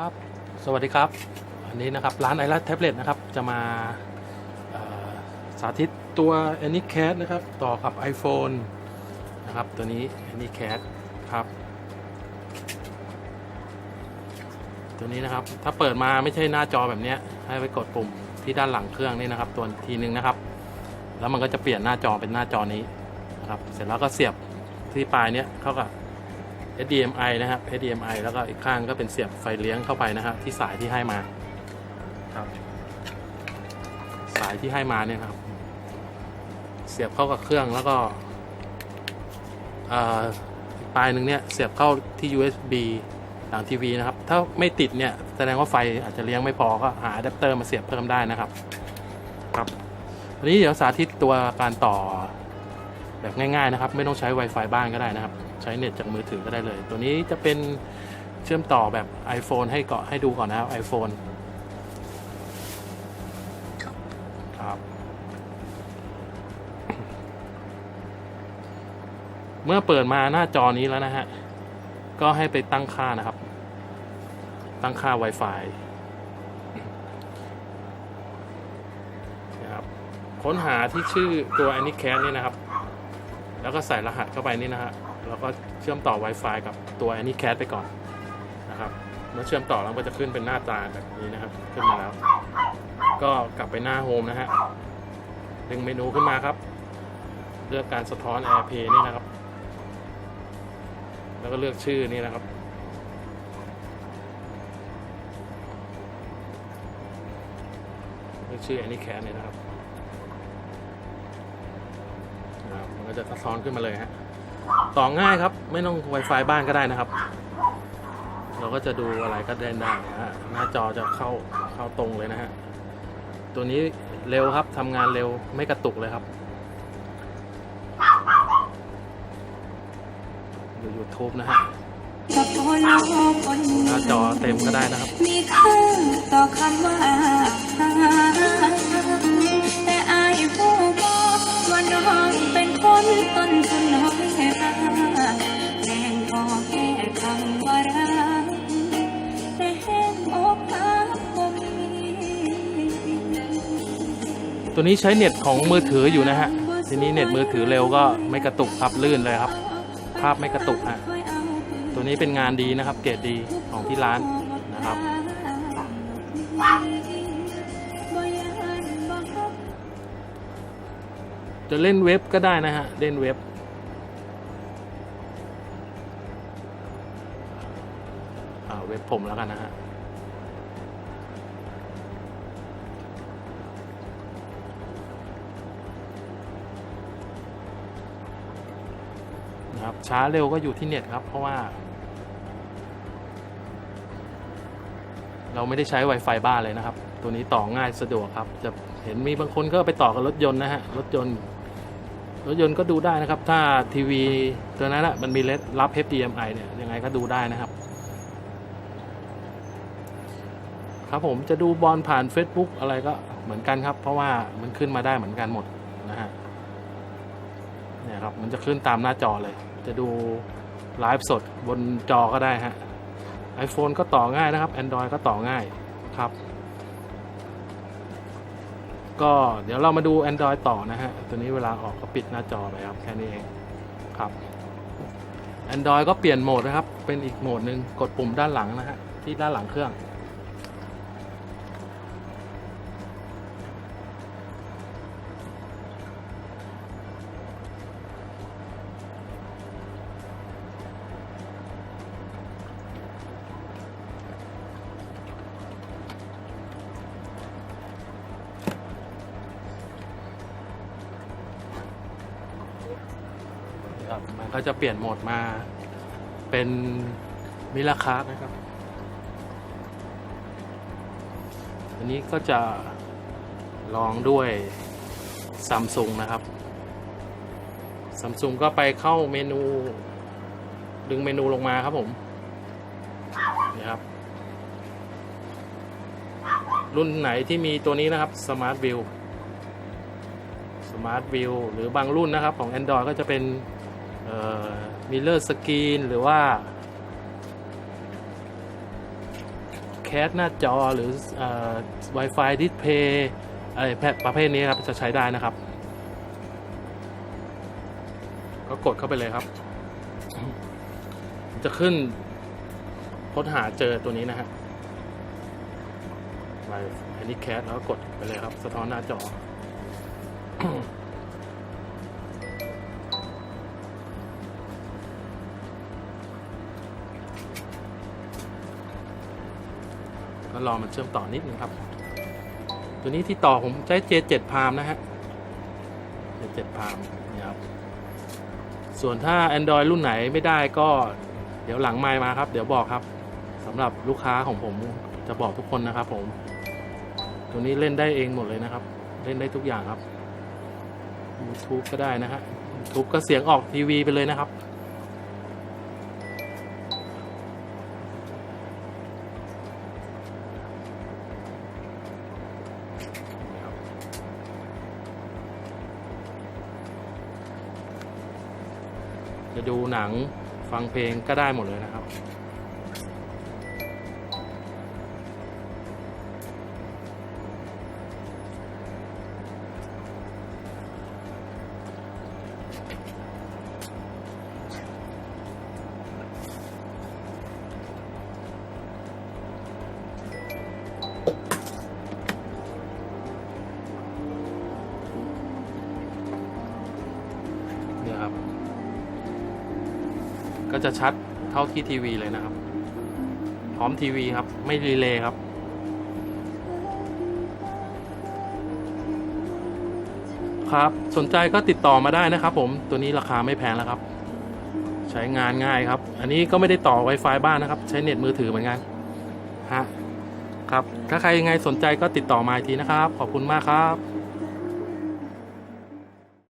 ครับ สวัสดีครับ อันนี้นะครับ ร้านไอรัสแท็บเล็ตนะครับ จะมาสาธิตตัว a n y c a t นะครับ ต่อกับ iPhone นะครับ ตัวนี้ a n y c a t ครับ ตัวนี้นะครับ ถ้าเปิดมาไม่ใช่หน้าจอแบบนี้ให้ไปกดปุ่มที่ด้านหลังเครื่องนี่นะครับ ตัวทีนึงนะครับ แล้วมันก็จะเปลี่ยนหน้าจอเป็นหน้าจอนี้นะครับ เสร็จแล้วก็เสียบที่ปลายเนี้ยเข้ากับ HDMI นะครับ HDMI แล้วก็อีกข้างก็เป็นเสียบไฟเลี้ยงเข้าไปนะครับที่สายที่ให้มาครับ สายที่ให้มาเนี่ยครับ เสียบเข้ากับเครื่องแล้วก็เอ่ออีกปลายหนึ่งเนี่ยเสียบเข้าที่ USB หลังทีวีนะครับ ถ้าไม่ติดเนี่ยแสดงว่าไฟอาจจะเลี้ยงไม่พอก็หาอะแดปเตอร์มาเสียบเพิ่มได้นะครับ ครับวันนี้เดี๋ยวสาธิตตัวการต่อ แบบง่ายๆนะครับ ไม่ต้องใช้ Wi-Fi บ้านก็ได้นะครับ ใช้เน็ตจากมือถือก็ได้เลย ตัวนี้จะเป็นเชื่อมต่อแบบ iPhone ให้เกาะให้ดูก่อนนะครับ iPhone ครับเมื่อเปิดมาหน้าจอนี้แล้วนะฮะ ก็ให้ไปตั้งค่านะครับ ตั้งค่า Wi-Fi นะครับ ค้นหาที่ชื่อตัว AnyCat นี่นะครับ แล้วก็ใส่รหัสเข้าไปนี่นะฮะแล้วก็เชื่อมต่อ Wi-Fi กับตัว AnyCat ไปก่อนนะครับเมื่อเชื่อมต่อแล้วก็จะขึ้นเป็นหน้าตาแบบนี้นะครับ ขึ้นมาแล้ว ก็กลับไปหน้าโฮมนะฮะดึงเมนูขึ้นมาครับ เลือกการสะท้อน AirPlay นี่นะครับ แล้วก็เลือกชื่อนี่นะครับเลือกชื่อ AnyCat นี่นะครับ มันจะสะท้อนขึ้นมาเลยฮะต่อง่ายครับ ไม่ต้อง Wi-Fi บ้านก็ได้นะครับ เราก็จะดูอะไรก็ได้ได้นะฮะหน้าจอจะเข้าเข้าตรงเลยนะฮะตัวนี้เร็วครับทำงานเร็วไม่กระตุกเลยครับดู YouTube นะฮะหน้าจอเต็มก็ได้นะครับ มีค่าต่อคำว่า คำว่ารักแต่แห้งอกหักบ่มีตัวนี้ใช้เน็ตของมือถืออยู่นะฮะ ทีนี้เน็ตมือถือเร็วก็ไม่กระตุกครับลื่นเลยครับ ภาพไม่กระตุกฮะ ตัวนี้เป็นงานดีนะครับ เกรดดีของที่ร้านนะครับ จะเล่นเว็บก็ได้นะฮะ เล่นเว็บ เว็บผมแล้วกันนะฮะนะครับช้าเร็วก็อยู่ที่เน็ตครับ เพราะว่า เราไม่ได้ใช้ Wi-Fi บ้านเลยนะครับ ตัวนี้ต่อง่ายสะดวกครับ จะเห็นมีบางคนก็ไปต่อกับรถยนต์นะฮะรถยนต์รถยนต์ก็ดูได้นะครับ ถ้าทีวีตัวนั้นอะมันมีเลสรับ HDMI เนี่ยยังไงก็ดูได้นะครับ ครับผมจะดูบอลผ่าน Facebook อะไรก็เหมือนกันครับ เพราะว่ามันขึ้นมาได้เหมือนกันหมดนะฮะเนี่ยครับมันจะขึ้นตามหน้าจอเลย จะดูไลฟ์สดบนจอก็ได้ฮะ iPhone ก็ต่อง่ายนะครับ Android ก็ต่อง่ายครับ ก็เดี๋ยวเรามาดู Android ต่อนะฮะ ตัวนี้เวลาออกก็ปิดหน้าจอไปครับ แค่นี้เองครับ Android ก็เปลี่ยนโหมดนะครับ เป็นอีกโหมดหนึ่งกดปุ่มด้านหลังนะฮะ ที่ด้านหลังเครื่อง ครับมันก็จะเปลี่ยนโหมดมาเป็นมิราคาร์นะครับ อันนี้ก็จะลองด้วยซัมซุงนะครับซัมซุงก็ไปเข้าเมนู ดึงเมนูลงมาครับผมนี่ครับ รุ่นไหนที่มีตัวนี้นะครับ Smart View Smart View หรือบางรุ่นนะครับของ Android ก็จะเป็น มิเลอร์สกรีนหรือว่า แคสหน้าจอหรืออ Wi-Fi Display อะไรประเภทนี้ครับ จะใช้ได้นะครับ ก็กดเข้าไปเลยครับ จะขึ้นค้นหาเจอตัวนี้นะฮะไปอันนี้แคสแล้วก็กดไปเลยครับ สะท้อนหน้าจอ รอมันเชื่อมต่อนิดนึงครับ ตัวนี้ที่ต่อผมใช้ J7 พามนะฮะ J7 พามนี่ครับ ส่วนถ้า Android รุ่นไหนไม่ได้ก็เดี๋ยวหลังไมค์มาครับ เดี๋ยวบอกครับสำหรับลูกค้าของผมจะบอกทุกคนนะครับผม ตัวนี้เล่นได้เองหมดเลยนะครับ เล่นได้ทุกอย่างครับ YouTube ก็ได้นะฮะ YouTube ก็เสียงออกทีวีไปเลยนะครับ จะดูหนังฟังเพลงก็ได้หมดเลยนะครับ ก็จะชัดเท่าที่ทีวีเลยนะครับ พร้อมทีวีครับ ไม่รีเลย์ครับ ครับ สนใจก็ติดต่อมาได้นะครับ ผม ตัวนี้ราคาไม่แพงแล้วครับ ใช้งานง่ายครับ อันนี้ก็ไม่ได้ต่อ Wi-Fi บ้านนะครับ ใช้เน็ตมือถือเหมือนกัน ฮะ ครับ ถ้าใครยังไงสนใจก็ติดต่อมาทีนะครับ ขอบคุณมากครับ